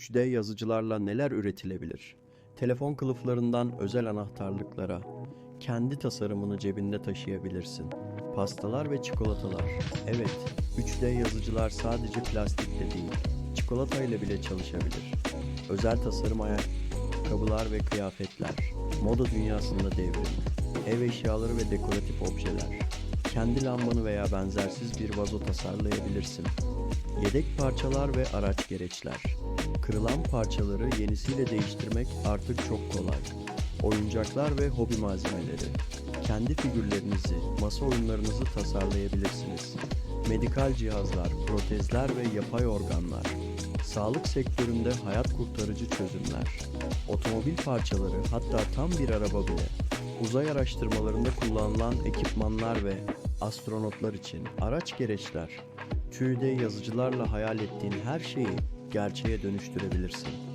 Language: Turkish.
3D yazıcılarla neler üretilebilir? Telefon kılıflarından özel anahtarlıklara, kendi tasarımını cebinde taşıyabilirsin. Pastalar ve çikolatalar. Evet, 3D yazıcılar sadece plastikte değil, çikolatayla bile çalışabilir. Özel tasarım ayakkabılar ve kıyafetler. Moda dünyasında devrim. Ev eşyaları ve dekoratif objeler. Kendi lambanı veya benzersiz bir vazo tasarlayabilirsin. Yedek parçalar ve araç gereçler. Kırılan parçaları yenisiyle değiştirmek artık çok kolay. Oyuncaklar ve hobi malzemeleri. Kendi figürlerinizi, masa oyunlarınızı tasarlayabilirsiniz. Medikal cihazlar, protezler ve yapay organlar. Sağlık sektöründe hayat kurtarıcı çözümler. Otomobil parçaları hatta tam bir araba bile. Uzay araştırmalarında kullanılan ekipmanlar ve astronotlar için araç gereçler. 3D yazıcılarla hayal ettiğin her şeyi gerçeğe dönüştürebilirsin.